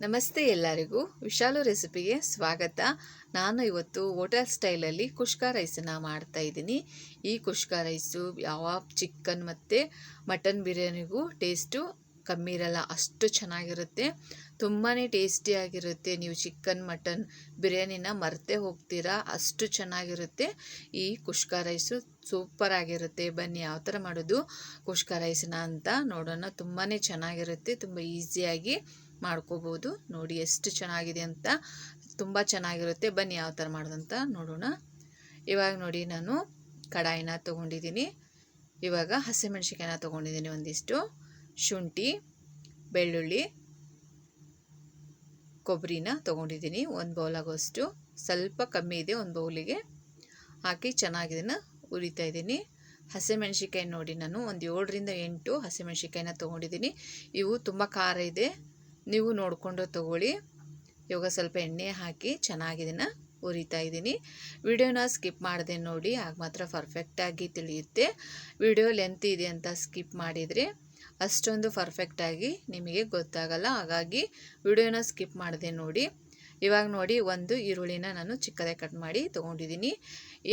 ನಮಸ್ತೆ ಎಲ್ಲರಿಗೂ. ವಿಶಾಲು ರೆಸಿಪಿಗೆ ಸ್ವಾಗತ. ನಾನು ಇವತ್ತು ಹೋಟೆಲ್ ಸ್ಟೈಲಲ್ಲಿ ಕುಷ್ಕ ರೈಸನ್ನು ಮಾಡ್ತಾ ಇದ್ದೀನಿ. ಈ ಕುಷ್ಕ ರೈಸು ಯಾವ ಚಿಕನ್ ಮತ್ತು ಮಟನ್ ಬಿರಿಯಾನಿಗೂ ಟೇಸ್ಟು ಕಮ್ಮಿ ಇರಲ್ಲ, ಅಷ್ಟು ಚೆನ್ನಾಗಿರುತ್ತೆ. ತುಂಬಾ ಟೇಸ್ಟಿಯಾಗಿರುತ್ತೆ ನೀವು ಚಿಕನ್, ಮಟನ್ ಬಿರಿಯಾನಿನ ಮರೆತೇ ಹೋಗ್ತೀರಾ, ಅಷ್ಟು ಚೆನ್ನಾಗಿರುತ್ತೆ. ಈ ಕುಷ್ಕ ರೈಸು ಸೂಪರ್ ಆಗಿರುತ್ತೆ. ಬನ್ನಿ ಯಾವ ಥರ ಮಾಡೋದು ಕುಷ್ಕ ರೈಸನ್ನ ಅಂತ ನೋಡೋಣ. ತುಂಬಾ ಚೆನ್ನಾಗಿರುತ್ತೆ, ತುಂಬ ಈಸಿಯಾಗಿ. ಮಾಡ್ಕೋಬೋದು. ನೋಡಿ ಎಷ್ಟು ಚೆನ್ನಾಗಿದೆ ಅಂತ. ತುಂಬ ಚೆನ್ನಾಗಿರುತ್ತೆ. ಬನ್ನಿ ಯಾವ ಥರ ಮಾಡೋದಂತ ನೋಡೋಣ. ಇವಾಗ ನೋಡಿ ನಾನು ಕಡಾಯಿನ ತೊಗೊಂಡಿದ್ದೀನಿ. ಇವಾಗ ಹಸಿಮೆಣ್ಸಿಕಾಯಿನ ತೊಗೊಂಡಿದ್ದೀನಿ ಒಂದಿಷ್ಟು. ಶುಂಠಿ, ಬೆಳ್ಳುಳ್ಳಿ, ಕೊಬ್ಬರಿನ ತೊಗೊಂಡಿದ್ದೀನಿ. ಒಂದು ಬೌಲ್ ಆಗೋಷ್ಟು ಸ್ವಲ್ಪ ಕಮ್ಮಿ ಇದೆ ಒಂದು ಬೌಲಿಗೆ. ಹಾಕಿ ಚೆನ್ನಾಗಿದನ್ನು ಉರಿತಾ ಇದ್ದೀನಿ. ಹಸಿಮೆಣ್ಸಿಕಾಯಿ ನೋಡಿ ನಾನು ಒಂದು ಏಳರಿಂದ ಎಂಟು ಹಸಿಮೆಣ್ಸಿಕಾಯಿನ ತೊಗೊಂಡಿದ್ದೀನಿ. ಇವು ತುಂಬ ಖಾರ ಇದೆ. ನೀವು ನೋಡಿಕೊಂಡು ತಗೊಳ್ಳಿ. ಇವಾಗ ಸ್ವಲ್ಪ ಎಣ್ಣೆ ಹಾಕಿ ಚೆನ್ನಾಗಿದನ್ನು ಉರಿತಾ ಇದ್ದೀನಿ. ವಿಡಿಯೋನ ಸ್ಕಿಪ್ ಮಾಡಿದೆ ನೋಡಿ, ಆಗ ಮಾತ್ರ ಪರ್ಫೆಕ್ಟಾಗಿ ತಿಳಿಯುತ್ತೆ. ವಿಡಿಯೋ ಲೆಂತ್ ಇದೆ ಅಂತ ಸ್ಕಿಪ್ ಮಾಡಿದರೆ ಅಷ್ಟೊಂದು ಪರ್ಫೆಕ್ಟಾಗಿ ನಿಮಗೆ ಗೊತ್ತಾಗಲ್ಲ. ಹಾಗಾಗಿ ವಿಡಿಯೋನ ಸ್ಕಿಪ್ ಮಾಡಿದೆ ನೋಡಿ. ಇವಾಗ ನೋಡಿ, ಒಂದು ಈರುಳ್ಳಿನ ನಾನು ಚಿಕ್ಕದಾಗಿ ಕಟ್ ಮಾಡಿ ತೊಗೊಂಡಿದ್ದೀನಿ.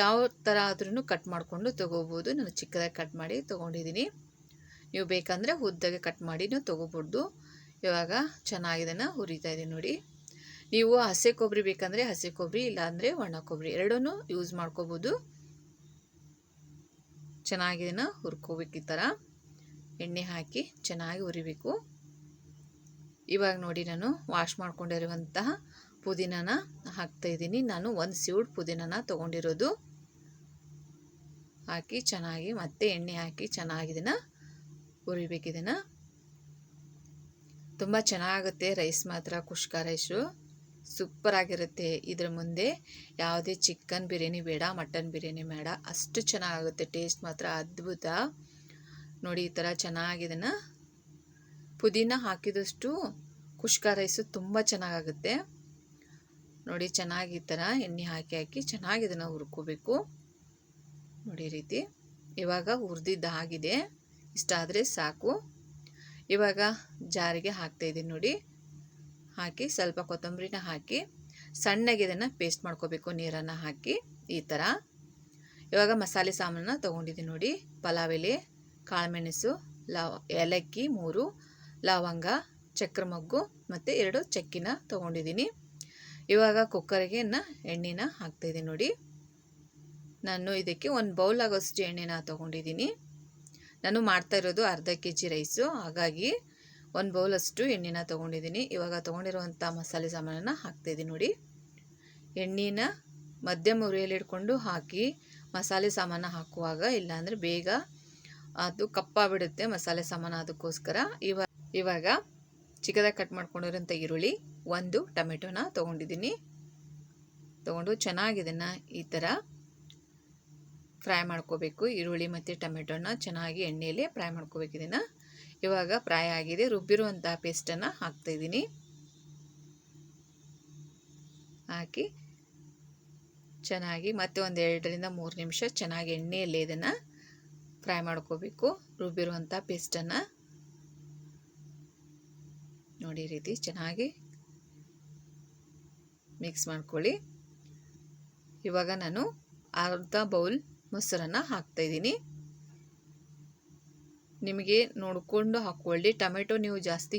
ಯಾವ ಥರ ಆದ್ರೂ ಕಟ್ ಮಾಡಿಕೊಂಡು ತೊಗೋಬೋದು. ನಾನು ಚಿಕ್ಕದಾಗಿ ಕಟ್ ಮಾಡಿ ತೊಗೊಂಡಿದ್ದೀನಿ. ನೀವು ಬೇಕಂದರೆ ಉದ್ದಾಗೆ ಕಟ್ ಮಾಡಿನೂ ತೊಗೋಬೋದು. ಇವಾಗ ಚೆನ್ನಾಗಿದನ್ನು ಹುರಿತಾ ಇದ್ದೀನಿ ನೋಡಿ. ನೀವು ಹಸಿ ಕೊಬ್ಬರಿ ಬೇಕಂದರೆ ಹಸಿ ಕೊಬ್ಬರಿ ಇಲ್ಲಾಂದರೆ ಒಣ ಕೊಬ್ಬರಿ ಎರಡೂ ಯೂಸ್ ಮಾಡ್ಕೋಬೋದು. ಚೆನ್ನಾಗಿದನ್ನು ಹುರ್ಕೋಬೇಕು ಈ ಥರ. ಎಣ್ಣೆ ಹಾಕಿ ಚೆನ್ನಾಗಿ ಹುರಿಬೇಕು. ಇವಾಗ ನೋಡಿ ನಾನು ವಾಶ್ ಮಾಡ್ಕೊಂಡಿರುವಂತಹ ಪುದೀನನ ಹಾಕ್ತಾಯಿದ್ದೀನಿ ನಾನು ಒಂದು ಸೀಡ್ ಪುದೀನನ ತೊಗೊಂಡಿರೋದು. ಹಾಕಿ ಚೆನ್ನಾಗಿ ಮತ್ತೆ ಎಣ್ಣೆ ಹಾಕಿ ಚೆನ್ನಾಗಿ ಇದನ್ನು ಹುರಿಬೇಕಿದನ್ನು. ತುಂಬ ಚೆನ್ನಾಗುತ್ತೆ ರೈಸ್ ಮಾತ್ರ, ಕುಷ್ಕ ರೈಸು. ಸೂಪರ್ ಆಗಿರುತ್ತೆ ಇದ್ರ ಮುಂದೆ. ಯಾವುದೇ ಚಿಕನ್ ಬಿರಿಯಾನಿ ಬೇಡ, ಮಟನ್ ಬಿರಿಯಾನಿ ಬೇಡ. ಅಷ್ಟು ಚೆನ್ನಾಗುತ್ತೆ ಟೇಸ್ಟ್ ಮಾತ್ರ, ಅದ್ಭುತ. ನೋಡಿ, ಈ ಥರ ಚೆನ್ನಾಗಿದನ್ನು ಪುದೀನ ಹಾಕಿದಷ್ಟು ಕುಷ್ಕ ರೈಸು ತುಂಬ ಚೆನ್ನಾಗಾಗುತ್ತೆ ನೋಡಿ, ಚೆನ್ನಾಗಿ ಈ ಥರ ಎಣ್ಣೆ ಹಾಕಿ ಹಾಕಿ ಚೆನ್ನಾಗಿ ಇದನ್ನು ಹುರ್ಕೋಬೇಕು. ನೋಡಿ ರೀತಿ. ಇವಾಗ ಹುರಿದಿದ್ದಾಗಿದೆ ಇಷ್ಟಾದರೆ ಸಾಕು. ಇವಾಗ ಜಾರಿಗೆ ಹಾಕ್ತಾಯಿದ್ದೀನಿ ನೋಡಿ. ಹಾಕಿ ಸ್ವಲ್ಪ ಕೊತ್ತಂಬರಿನ ಹಾಕಿ, ಸಣ್ಣಗೆ ಇದನ್ನು ಪೇಸ್ಟ್ ಮಾಡ್ಕೋಬೇಕು ನೀರನ್ನು ಹಾಕಿ ಈ ಥರ ಇವಾಗ ಮಸಾಲೆ ಸಾಮಾನನ್ನ ತೊಗೊಂಡಿದ್ದೀನಿ ನೋಡಿ. ಪಲಾವ್ ಎಲೆ, ಕಾಳುಮೆಣಸು, ಲವ, ಏಲಕ್ಕಿ ಮೂರು, ಲವಂಗ, ಚಕ್ರ ಮೊಗ್ಗು ಮತ್ತು ಎರಡು ಚಕ್ಕಿನ ತೊಗೊಂಡಿದ್ದೀನಿ. ಇವಾಗ ಕುಕ್ಕರ್ಗೆ ಎಣ್ಣೆನ ಹಾಕ್ತಾಯಿದ್ದೀನಿ ನೋಡಿ. ನಾನು ಇದಕ್ಕೆ ಒಂದು ಬೌಲ್ ಆಗೋಷ್ಟು ಎಣ್ಣೆನ ತೊಗೊಂಡಿದ್ದೀನಿ. ನಾನು ಮಾಡ್ತಾ ಇರೋದು ಅರ್ಧ ಕೆ ಜಿ ರೈಸು. ಹಾಗಾಗಿ ಒಂದು ಬೌಲಷ್ಟು ಎಣ್ಣೆನ ತೊಗೊಂಡಿದ್ದೀನಿ. ಇವಾಗ ತೊಗೊಂಡಿರುವಂಥ ಮಸಾಲೆ ಸಾಮಾನನ್ನು ಹಾಕ್ತಾಯಿದ್ದೀನಿ ನೋಡಿ. ಎಣ್ಣೆನ ಮಧ್ಯಮ ಉರಿಯಲ್ಲಿ ಇಟ್ಕೊಂಡು ಹಾಕಿ ಮಸಾಲೆ ಸಾಮಾನು ಹಾಕುವಾಗ ಇಲ್ಲಾಂದರೆ ಬೇಗ ಅದು ಕಪ್ಪಾಗ್ಬಿಡುತ್ತೆ ಮಸಾಲೆ ಸಾಮಾನು ಅದಕ್ಕೋಸ್ಕರ. ಇವ, ಇವಾಗ ಚಿಕ್ಕದಾಗಿ ಕಟ್ ಮಾಡ್ಕೊಂಡಿರೋಂಥ ಈರುಳ್ಳಿ ಒಂದು ಟೊಮೆಟೊನ ತೊಗೊಂಡಿದ್ದೀನಿ. ತೊಗೊಂಡು ಚೆನ್ನಾಗಿದನ್ನು ಈ ಥರ ಫ್ರೈ ಮಾಡ್ಕೋಬೇಕು. ಈರುಳ್ಳಿ ಮತ್ತು ಟೊಮೆಟೊನ ಚೆನ್ನಾಗಿ ಎಣ್ಣೆಯಲ್ಲಿ ಫ್ರೈ ಮಾಡ್ಕೋಬೇಕು ಇದನ್ನು. ಇವಾಗ ಫ್ರೈ ಆಗಿದೆ. ರುಬ್ಬಿರುವಂಥ ಪೇಸ್ಟನ್ನು ಹಾಕ್ತಾಯಿದ್ದೀನಿ ಹಾಕಿ ಚೆನ್ನಾಗಿ ಮತ್ತೆ ಒಂದು ಎರಡರಿಂದ ಮೂರು ನಿಮಿಷ ಚೆನ್ನಾಗಿ ಎಣ್ಣೆಯಲ್ಲಿ ಇದನ್ನು ಫ್ರೈ ಮಾಡ್ಕೋಬೇಕು. ರುಬ್ಬಿರುವಂಥ ಪೇಸ್ಟನ್ನು. ನೋಡಿ ರೀತಿ ಚೆನ್ನಾಗಿ ಮಿಕ್ಸ್ ಮಾಡ್ಕೊಳ್ಳಿ. ಇವಾಗ ನಾನು ಅರ್ಧ ಬೌಲ್ ಮೊಸರನ್ನು ಹಾಕ್ತಾಯಿದ್ದೀನಿ ನಿಮಗೆ ನೋಡಿಕೊಂಡು ಹಾಕ್ಕೊಳ್ಳಿ ಟೊಮೆಟೊ ನೀವು ಜಾಸ್ತಿ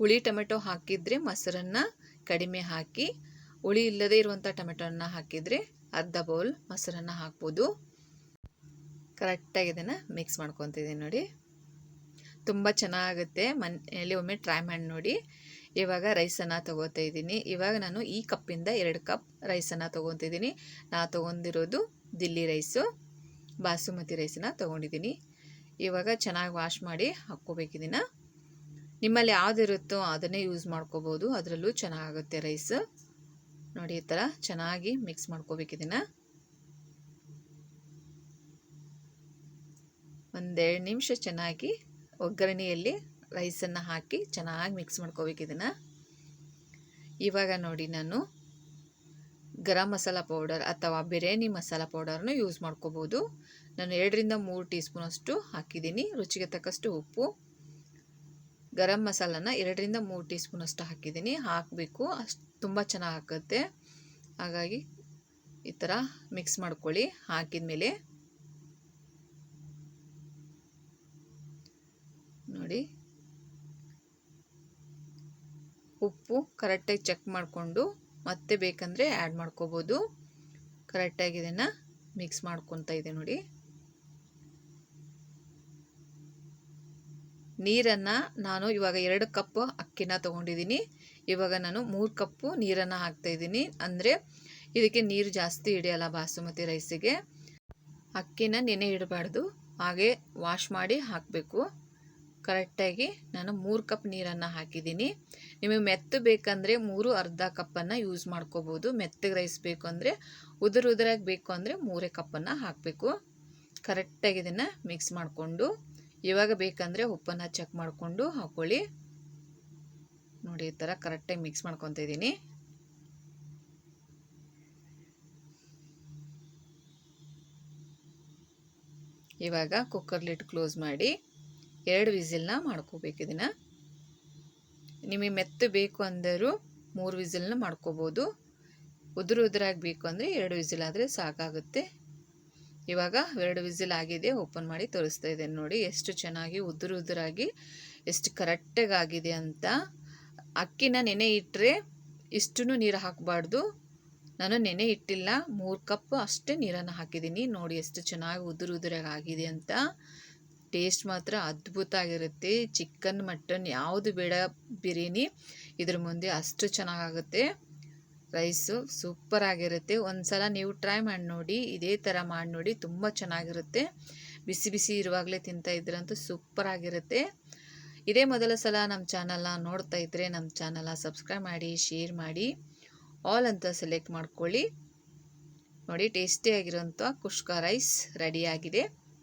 ಹುಳಿ ಟೊಮೆಟೊ ಹಾಕಿದರೆ ಮೊಸರನ್ನು ಕಡಿಮೆ ಹಾಕಿ, ಹುಳಿ ಇಲ್ಲದೇ ಇರುವಂಥ ಟೊಮೆಟೊನ ಹಾಕಿದರೆ ಅರ್ಧ ಬೌಲ್ ಮೊಸರನ್ನು ಹಾಕ್ಬೋದು. ಕರೆಕ್ಟಾಗಿ ಇದನ್ನು ಮಿಕ್ಸ್ ಮಾಡ್ಕೊತಿದ್ದೀನಿ ನೋಡಿ. ತುಂಬ ಚೆನ್ನಾಗುತ್ತೆ. ಮನೆಯಲ್ಲಿ ಒಮ್ಮೆ ಟ್ರೈ ಮಾಡಿ ನೋಡಿ. ಇವಾಗ ರೈಸನ್ನು ತೊಗೋತಾ ಇದ್ದೀನಿ. ಇವಾಗ ನಾನು ಈ ಕಪ್ಪಿಂದ ಎರಡು ಕಪ್ ರೈಸನ್ನು ತೊಗೊತಿದ್ದೀನಿ. ನಾ ತೊಗೊಂಡಿರೋದು ದಿಲ್ಲಿ ರೈಸು, ಬಾಸುಮತಿ ರೈಸನ್ನ ತೊಗೊಂಡಿದ್ದೀನಿ. ಇವಾಗ ಚೆನ್ನಾಗಿ ವಾಶ್ ಮಾಡಿ ಹಾಕ್ಕೋಬೇಕಿದ್ದೀನ ನಿಮ್ಮಲ್ಲಿ ಯಾವುದಿರುತ್ತೋ ಅದನ್ನೇ ಯೂಸ್ ಮಾಡ್ಕೋಬೋದು, ಅದರಲ್ಲೂ ಚೆನ್ನಾಗುತ್ತೆ ರೈಸ್. ನೋಡಿ, ಈ ಥರ ಚೆನ್ನಾಗಿ ಮಿಕ್ಸ್ ಮಾಡ್ಕೋಬೇಕಿದ್ದೀನ ಒಂದೆರಡು ನಿಮಿಷ ಚೆನ್ನಾಗಿ ಒಗ್ಗರಣೆಯಲ್ಲಿ ರೈಸನ್ನು ಹಾಕಿ ಚೆನ್ನಾಗಿ ಮಿಕ್ಸ್ ಮಾಡ್ಕೋಬೇಕಿದ್ದೀನ ಇವಾಗ ನೋಡಿ ನಾನು ಗರಂ ಮಸಾಲ ಪೌಡರ್ ಅಥವಾ ಬಿರಿಯಾನಿ ಮಸಾಲ ಪೌಡರ್ನು ಯೂಸ್ ಮಾಡ್ಕೋಬೋದು. ನಾನು ಎರಡರಿಂದ ಮೂರು ಟೀ ಸ್ಪೂನಷ್ಟು ಹಾಕಿದ್ದೀನಿ. ರುಚಿಗೆ ತಕ್ಕಷ್ಟು ಉಪ್ಪು. ಗರಂ ಮಸಾಲನ ಎರಡರಿಂದ ಮೂರು ಟೀ ಸ್ಪೂನ್ ಅಷ್ಟು ಹಾಕಿದ್ದೀನಿ. ಹಾಕಬೇಕು. ಅಷ್ಟು ತುಂಬ ಚೆನ್ನಾಗಿ ಹಾಕುತ್ತೆ. ಹಾಗಾಗಿ ಈ ಥರ ಮಿಕ್ಸ್ ಮಾಡ್ಕೊಳ್ಳಿ. ಹಾಕಿದ ನೋಡಿ. ಉಪ್ಪು ಕರೆಕ್ಟಾಗಿ ಚೆಕ್ ಮಾಡಿಕೊಂಡು ಮತ್ತೆ ಬೇಕಂದರೆ ಆ್ಯಡ್ ಮಾಡ್ಕೋಬೋದು. ಕರೆಕ್ಟಾಗಿ ಇದನ್ನು ಮಿಕ್ಸ್ ಮಾಡ್ಕೊತಾ ಇದೆ ನೋಡಿ. ನೀರನ್ನು ನಾನು ಇವಾಗ ಎರಡು ಕಪ್ ಅಕ್ಕಿನ ತೊಗೊಂಡಿದ್ದೀನಿ ಇವಾಗ ನಾನು ಮೂರು ಕಪ್ಪು ನೀರನ್ನು ಹಾಕ್ತಾಯಿದ್ದೀನಿ ಅಂದರೆ ಇದಕ್ಕೆ ನೀರು ಜಾಸ್ತಿ ಹಿಡಿಯಲ್ಲ ಬಾಸುಮತಿ ರೈಸಿಗೆ ಅಕ್ಕಿನ ನೆನೆ ಇಡಬಾರ್ದು. ಹಾಗೆ ವಾಶ್ ಮಾಡಿ ಹಾಕಬೇಕು. ಕರೆಕ್ಟಾಗಿ ನಾನು ಮೂರು ಕಪ್ ನೀರನ್ನು ಹಾಕಿದ್ದೀನಿ. ನಿಮಗೆ ಮೆತ್ತು ಬೇಕಂದರೆ ಮೂರು ಅರ್ಧ ಕಪ್ಪನ್ನು ಯೂಸ್ ಮಾಡ್ಕೋಬೋದು. ಮೆತ್ತಗೆ ರೈಸ್ ಬೇಕು ಅಂದರೆ ಉದುರು ಉದುರಾಗಿ ಬೇಕು ಅಂದರೆ ಮೂರೇ ಕಪ್ಪನ್ನು ಹಾಕಬೇಕು. ಕರೆಕ್ಟಾಗಿ ಇದನ್ನು ಮಿಕ್ಸ್ ಮಾಡಿಕೊಂಡು, ಇವಾಗ ಬೇಕಂದರೆ ಉಪ್ಪನ್ನು ಚೆಕ್ ಮಾಡಿಕೊಂಡು ಹಾಕ್ಕೊಳ್ಳಿ ನೋಡಿ, ಈ ಥರ ಕರೆಕ್ಟಾಗಿ ಮಿಕ್ಸ್ ಮಾಡ್ಕೊತ ಇದ್ದೀನಿ. ಇವಾಗ ಕುಕ್ಕರ್ ಲಿಡ್ ಕ್ಲೋಸ್ ಮಾಡಿ ಎರಡು ವಿಸಿಲ್ನ ಮಾಡ್ಕೋಬೇಕು ಇದನ್ನು. ನಿಮಗೆ ಮೆತ್ತು ಬೇಕು ಅಂದರೂ ಮೂರು ವಿಸಿಲ್ನ ಮಾಡ್ಕೋಬೋದು. ಉದುರು ಉದುರಾಗಿ ಬೇಕು ಅಂದರೆ ಎರಡು ವಿಸಿಲ್ ಆದರೆ ಸಾಕಾಗುತ್ತೆ. ಇವಾಗ ಎರಡು ವಿಸಿಲ್ ಆಗಿದೆ, ಓಪನ್ ಮಾಡಿ ತೋರಿಸ್ತಾ ಇದ್ದೇನೆ ನೋಡಿ, ಎಷ್ಟು ಚೆನ್ನಾಗಿ ಉದುರು ಉದುರಾಗಿ, ಎಷ್ಟು ಕರೆಕ್ಟಾಗಿ ಆಗಿದೆ ಅಂತ. ಅಕ್ಕಿನ ನೆನೆ ಇಟ್ಟರೆ ಇಷ್ಟು ನೀರು ಹಾಕಬಾರ್ದು. ನಾನು ನೆನೆ ಇಟ್ಟಿಲ್ಲ, ಮೂರು ಕಪ್ ಅಷ್ಟೇ ನೀರನ್ನು ಹಾಕಿದ್ದೀನಿ. ನೋಡಿ, ಎಷ್ಟು ಚೆನ್ನಾಗಿ ಉದುರು ಉದುರಾಗಿ ಆಗಿದೆ ಅಂತ. ಟೇಸ್ಟ್ ಮಾತ್ರ ಅದ್ಭುತ ಆಗಿರುತ್ತೆ ಚಿಕನ್, ಮಟನ್ ಯಾವುದು ಬೇಡ ಬಿರಿಯಾನಿ, ಇದ್ರ ಮುಂದೆ ಅಷ್ಟು ಚೆನ್ನಾಗಾಗುತ್ತೆ. ರೈಸು ಸೂಪರ್ ಆಗಿರುತ್ತೆ ಒಂದು ಸಲ ನೀವು ಟ್ರೈ ಮಾಡಿ ನೋಡಿ, ಇದೇ ಥರ ಮಾಡಿ ನೋಡಿ ತುಂಬ ಚೆನ್ನಾಗಿರುತ್ತೆ. ಬಿಸಿ ಬಿಸಿ ಇರುವಾಗಲೇ ತಿಂತಾ ಇದ್ರಂತೂ ಸೂಪರ್ ಆಗಿರುತ್ತೆ ಇದೇ ಮೊದಲ ಸಲ ನಮ್ಮ ಚಾನಲ್ನ ನೋಡ್ತಾ ಇದ್ದರೆ ನಮ್ಮ ಚಾನಲ್ನ ಸಬ್ಸ್ಕ್ರೈಬ್ ಮಾಡಿ, ಶೇರ್ ಮಾಡಿ, ಆಲ್ ಅಂತ ಸೆಲೆಕ್ಟ್ ಮಾಡ್ಕೊಳ್ಳಿ. ನೋಡಿ ಟೇಸ್ಟಿಯಾಗಿರೋಂಥ ಕುಷ್ಕ ರೈಸ್ ರೆಡಿಯಾಗಿದೆ.